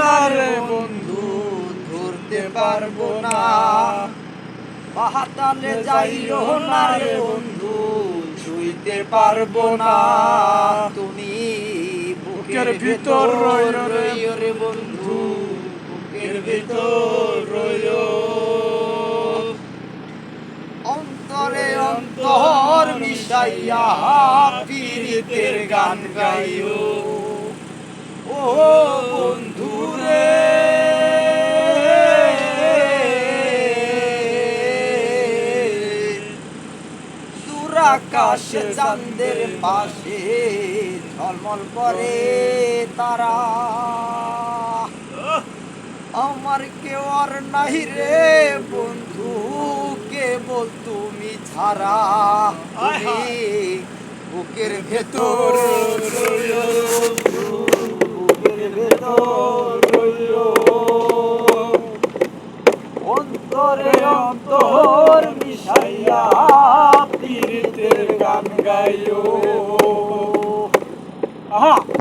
না রে বন্ধু ধরতে পারব না। পাহাতালে যাইও না রে বন্ধু ছুঁইতে পারব না। তুমি বুকের ভিতর রইও রে বন্ধু বুকের ভিতর রইও। অন্তরে অন্তর মিশাইয়া পীড়িতের গান গাইও। ও আকাশে চাঁদের পাশে ঝলমল করে তারা আমার কেউ আর নাই রে বন্ধু, কেবল তুমি ছাড়া তুমি বুকের ভেতর বুকের ভেতর। অন্তরে অন্তর পীড়িতের গান গাইও আহা